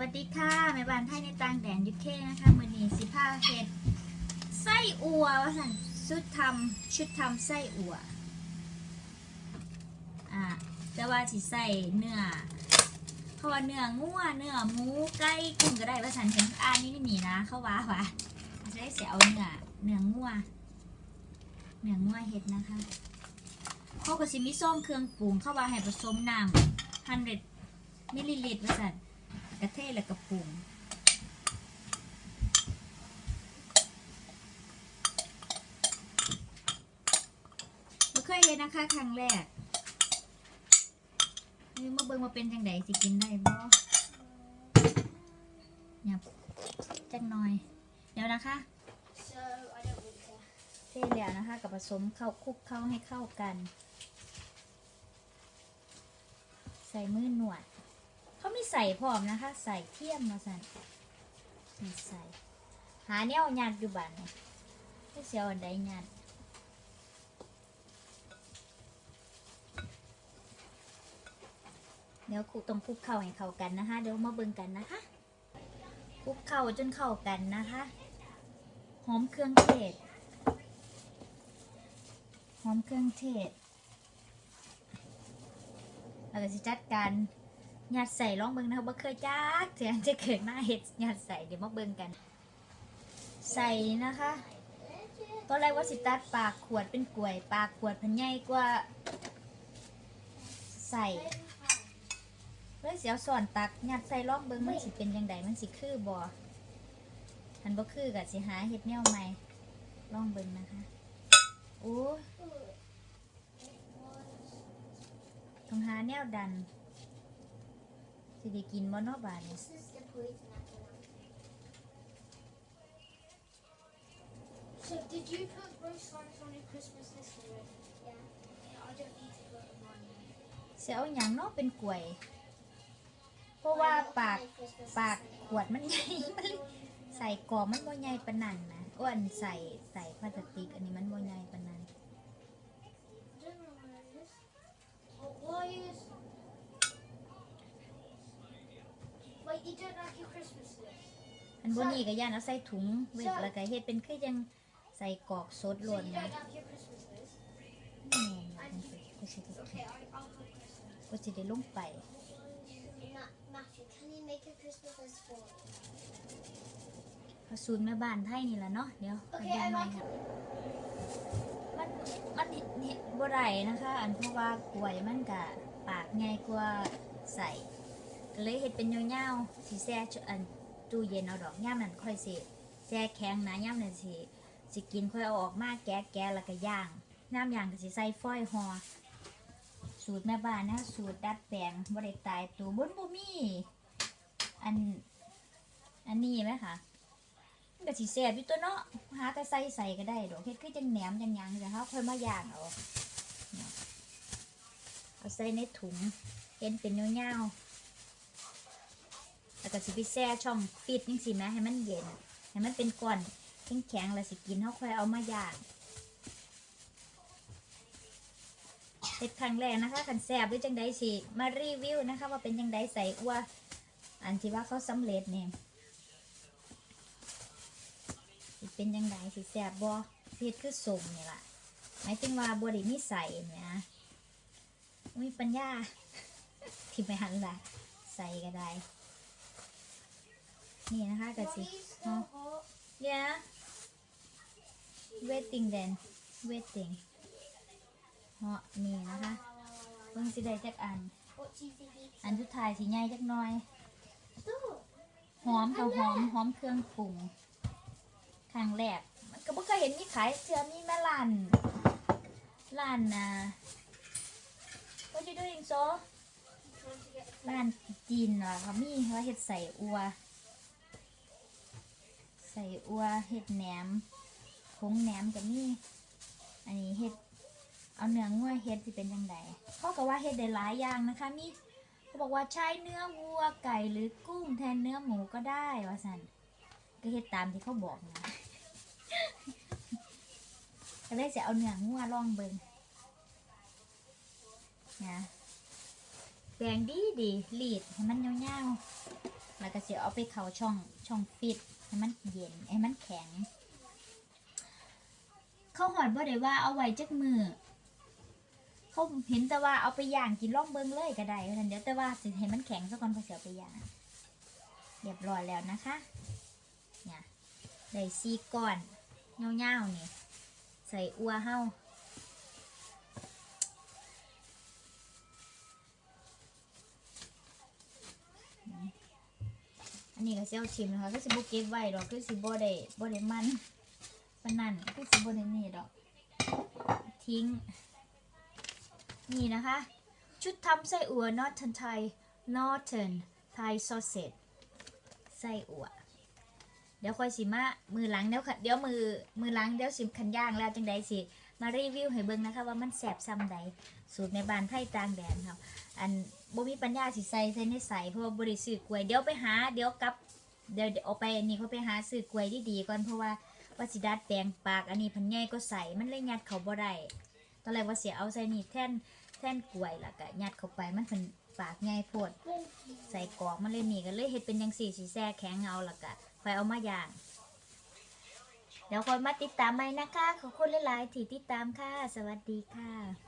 วัสดีค่ะแม่บ้านไทยในต่างแดนยุเคนะคะมือนี้สิพาเฮ็ดไส้อัวว่าสันชุดทำชุดทำไส้อัวอ่าแต่ว่าสิใส่เนื้อเพราะว่าเนื้องัวเนื้อหมูไก่กุ้งก็ได้ว่าสันเห็นอ่านนี่นี่นะ เขาว่าว่าจะได้เสียเอาเนื้อเนื้องัวเนื้องัวเฮ็ดนะคะเขาก็สิมีส้มเครื่องปรุงเข้าว่าให้ผสมน้ำ100มิลลิลิตรว่าสัน กระเทศและกระปุงไม่เคยเห็นนะคะ ครั้งแรกนี่มาเบิ่งมาเป็นจังไดสิกินได้บ่หยับจังหน่อย เดี๋ยวนะคะเทแล้วนะคะกับผสมเข้าคลุกเข้าให้เข้ากัน ใส่มือหนวด ใส่พร้อมนะคะ ใส่เทียมมาสั่นใส่หาแนวยัดอยู่บ้านเนี่ยไม่เสียวอันใดยัดเดี๋ยวคลุกต้องคุกเข้าให้เข้ากันนะคะ เดี๋ยวมาเบิ่งกันนะคะคุกเข้าจนเข้ากันนะคะหอมเครื่องเทศหอมเครื่องเทศแล้วก็สิจัดการ หยัดใส่ลองเบิ่งนะคะบ่เคยจักเสียงจะเกิดมาเห็ดหยัดใส่เดี๋ยวมาเบิ่งกัน ใส่นะคะตอนแรกว่าสิตัดปากขวดเป็นกล้วย ปากขวดพันใหญ่กว่า ใส่เลยเสียวสอนตักยัดใส่ลองเบิ่งมันสิเป็นยังไงมันสิคือบ่อันบ่คือกับสิหาเห็ดแนวใหม่ลองเบิ่งนะคะโอ้ต้องหาแนวดัน สิได้กินบ่เนาะบาดนี้ This is the poison apple. So did you put roast lunch on your Christmas list already? Yeah. yeah I don't need to put them on yet. เสียเอาหยังเนาะเป็นกล้วย เพราะว่าปาก Christmas ปากขวดมันใหญ่มันใส่กรอบมันบ่ใหญ่ปานนั้นนะอ้วนใส่ใส่พลาสติกอันนี้มันบ่ใหญ่ อันบนนี้ก็ย่านเอาใส่ถุงเวทแล้วก็เฮ็ดเป็นคือจังใส่กรอกสด So ล้วน you นะ don't like your Christmas list? แม่นว่าจังซี่ก็สิได้ Okay, I, I'll put Christmas. ก็สิได้ลงไป Ma- Matthew, can you make a Christmas list for me? เอาสูตรแม่บ้านไทยนี่ล่ะเนาะเดี๋ยวไป Okay, ดู I ใหม่ like ค่ะมันมันเฮ็ดบ่ได้นะคะ อันเพราะว่ากล้วยมันก็ปากใหญ่กว่าใส่ก็เลยเฮ็ดเป็นยาวๆสิแช่ชอัน ตู้เย็นเอาดอกย่ามนั้นค่อยสิแช่แข็งนะย่ามนั้นสิสิกินค่อยเอาออกมาแกะแกะแล้วก็ย่างน้ำย่างก็สิใส่ฟอยห่อสูตรแม่บ้านนะสูตรดัดแปลงบ่ได้ตายตัวบนบ่มีอันอันนี้ไหมคะก็สิแซ่บอยู่ตัวเนาะหาแต่ใส่ใส่ก็ได้ดอกเฮ็ดคือจังแหนมจังยังแต่เฮาค่อยมาย่างเอาเอาใส่ในถุงเห็นเป็นยาๆ ก็สิไปแช่ช่องฟิตยังสิแม่ให้มันเย็น ให้มันเป็นก้อนแข็งๆแล้วสิกินเขาค่อยเอามาย่างเฮ็ดครั้งแรกนะคะขันแซ่บหรือจังใดสิมารีวิวนะคะ ว่าเป็นจังใดใส่อัวอันที่ว่าเขาสำเร็จเนี่ยเป็นจังใดสิแซ่บบ่เฮ็ดคือสมนี่ล่ะหมายถึงว่าบ่ได้มีใส่เนี่ยนะมีปัญญาที่ไปหันละใส่ก็ได้ นี่นะคะกะสิ yeah waiting then waiting เหาะนี่นะคะเพิ่งสิได้จักอัน อันสุดท้ายสิใหญ่จักหน่อย หอมค่ะหอมหอมเครื่องปรุงครั้งแรกมันก็บ่เคยเห็นมีขายเสื้อมีแม่ร้านร้านนะ what you doing so Trying to get ร้านจีนเหรอเขามีว่าเฮ็ดใส่อัว ใส่อัวเฮ็ดแหนมผงแหนมก็มีอันนี้เฮ็ดเอาเนื้องัวเฮ็ดสิเป็นจังไดเขาก็ว่าเฮ็ดได้หลายอย่างนะคะมีเขาบอกว่าใช้เนื้อวัวไก่หรือกุ้งแทนเนื้อหมูก็ได้ว่าสันก็เฮ็ดตามที่เขาบอกนะก็เลยจะเอาเนื้องัวลองเบิ่งนะแปลงดีดีรีดให้มันยาวๆแล้วก็เสียเอาไปเข้าช่องช่องฟิต ให้มันเย็นให้มันแข็ง เขาหอดบ่ได้ว่าเอาไว้จักมือเขาเห็นแต่ว่าเอาไปย่างกินล่องเบิงเลยก็ได้ท่านเดี๋ยวแต่ว่าสิให้มันแข็งซะก่อนพอเสียเอไปย่างเรียบร้อยแล้วนะคะเนี่ยได้ซีก่อนเงาๆนี่ใส่อัวเฮา นนี้ก็เซลชิมนะคะก็สิบเก็บไว้ดอกคือสิบ่ได้บ่ได้มันปานนั้นคือสิบ่ได้นี่ดอก ทิ้ง นี่นะคะ ชุดทำไส้อั่ว Northern Thai Northern Thai Sausage ไส้อั่วเดี๋ยวค่อยสิมามือหลังเดี๋ยวเดี๋ยวมือมือหลังเดี๋ยวสิคันย่างแล้วจังใดสิมารีวิวให้เบิ่งนะคะว่ามันแสบซ้ำใดสูตรในบ้านไผ่ต่างแดนครับ อัน บ่มีปัญญาสิใส่ใส่ในใส่เพราะว่าบ่ได้ซื้อกล้วยเดี๋ยวไปหา เดี๋ยวกลับ เดี๋ยวเอาไปอันนี้เขาไปหาซื้อกล้วยดีๆก่อนเพราะว่าว่าสิดัดแปลงปากอันนี้พันใหญ่ก็ใส่มันเลยยัดเขาบ่ได้ตอนแรกว่าเสียเอาใส่นี่แท่นแท่นกล้วยล้วก็ยัดเข้าไปมันเป็นปากใหญ่โพด ใส่กรอกมันเลยนี่ก็เลยเฮ็ดเป็นจังซี่สิแซ่แข็งเอาล้วก็คอยเอามาอย่างเดี๋ยวคนมาติดตามใหม่นะคะขอบคุณหลายๆที่ติดตามค่ะ สวัสดีค่ะ